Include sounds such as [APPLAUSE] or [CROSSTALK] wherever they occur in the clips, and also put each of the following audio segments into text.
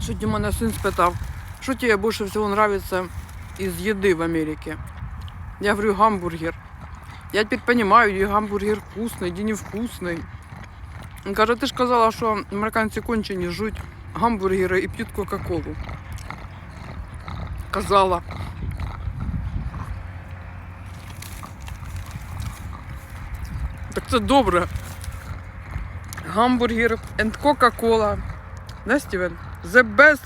Сьогодні мене син спитав, що тебе більше всього подобається із їди в Америці. Я говорю, гамбургер. Я теперь понимаю, и гамбургер вкусный, и невкусный. Він каже, ти ж казала, що американці кончені жуть гамбургери і п'ють Кока-Колу. Казала. Так це добре. Гамбургер and Coca-Cola. Да, Стівен? The best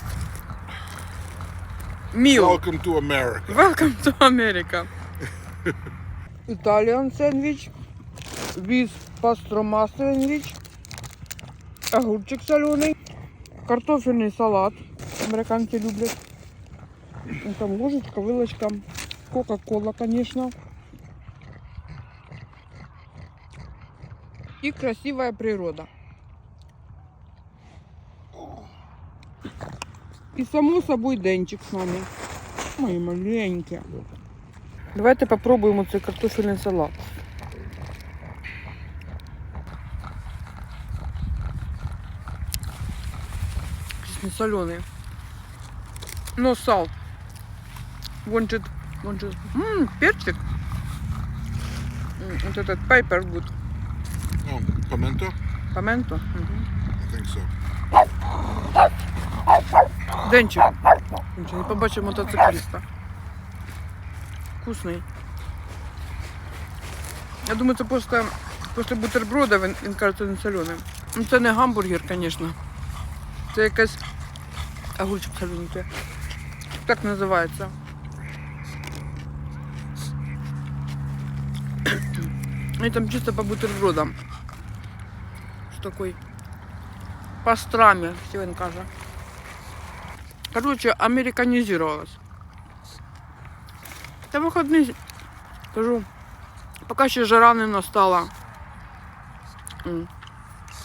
meal. Welcome to America. Welcome to America. Italian sandwich with пастрома сендвіч, огурчик солений, картофельний салат. Американці люблять. Ну, Там ложечка, вилочка, кока-кола, конечно. И красивая природа. И само собой денчик с нами. Мої маленькі. Давайте попробуємо цей картофельний салат. Якийсь не солений. Но сал. Вончит, вончит. Ммм, перчик. Вот этот пайпервуд. Oh, pimento? I think so. Денчик. Не побачив мотоцикліста. Вкусний. Я думаю, це просто після бутерброда він, він кажеться не солений. Ну це не гамбургер, звісно. Це якась огурчик солененький. Так називається. І там чисто по бутербродам. Що такий пастрами, Стівен каже. Короче, американизировалась. Та виходний, кажу, поки ще жара не настала. М.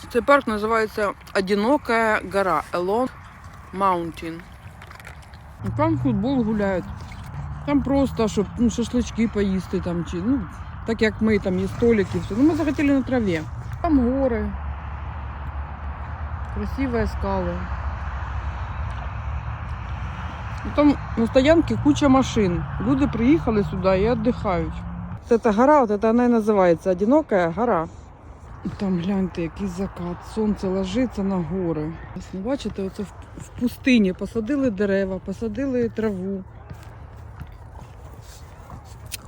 Цей парк називається Одинокая гора, Alone Mountain. І Там футбол гуляють. Там просто, щоб ну, шашлички поїсти там, чи, ну, так як ми, там є столики, все. Ну, ми захотіли на траві. Там гори. Красиві скали. І Там на стоянці куча машин. Люди приїхали сюди і віддихають. Це та гора, от це вона і називається Одинока гора. Там гляньте, який закат. Сонце ложиться на гори. Ось, ну, Бачите, оце в, в пустині посадили дерева, посадили траву.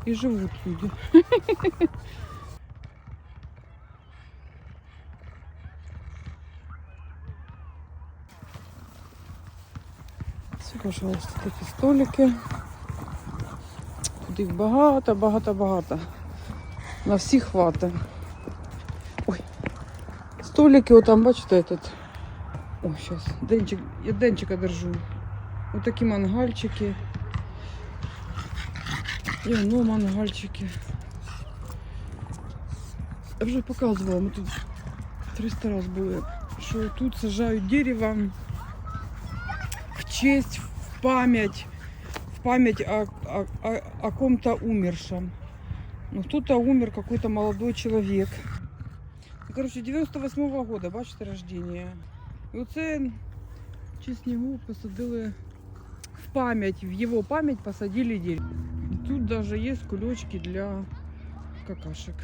І живуть люди. [LAUGHS] пожалуйста, такі столики. Тут їх багато, багато, багато. На всіх хватить. Ой. Столики, отам, бачите, этот. О, сейчас. Денчик, я денчика держу. Ось такі мангальчики. І воно мангальчики. Я вже показувала, ми тут 300 раз були, що тут сажають дерево честь, в память, в память о, о, о, о ком-то умершем. Ну, кто-то умер, какой-то молодой человек. Ну, Короче, 98-го года, бачите, рождения. І оце чи снігу посадили в память, в его память посадили дерево. І тут даже есть кулечки для какашек.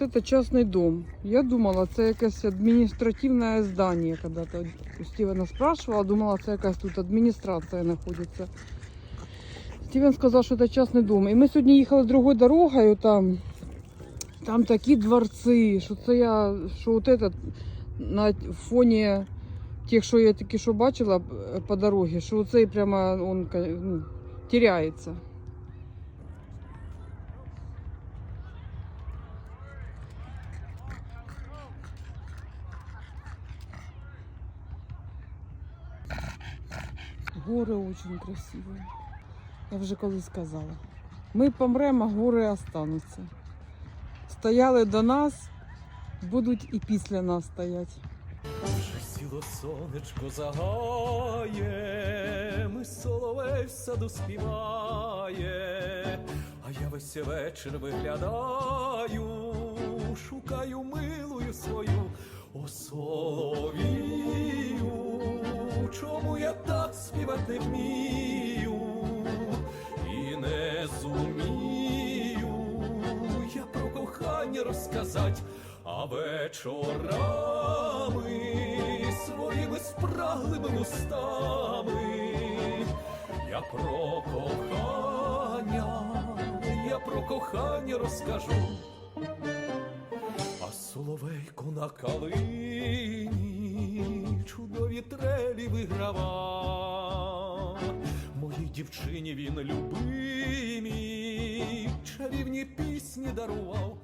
это частный дом. Я думала, це якесь адміністративне здання. Когда-то у Стівена спрашивала, думала, це якась тут адміністрація знаходиться. Стівен сказав, що це частний дом. І ми сьогодні їхали другою дорогою, там, там такі дворці, що це я, що от этот на фоні тих, що я тільки що бачила е, по дорозі, що цей прямо он, ну, теряється. Гори очень красиві. Я вже колись сказала. Ми помремо, а гори остануться. Стояли до нас, будуть і після нас стоять. Вже сіло сонечко загає, ми соловей в саду співає, а я весь вечір виглядаю, шукаю милую свою, о соловію, чому я так не вмію і не зумію я про кохання розказать, а вечорами своїми спраглими устами я про кохання, я про кохання розкажу. А соловейко на калині чудові трелі виграва. Дівчині він любимі, чарівні пісні дарував.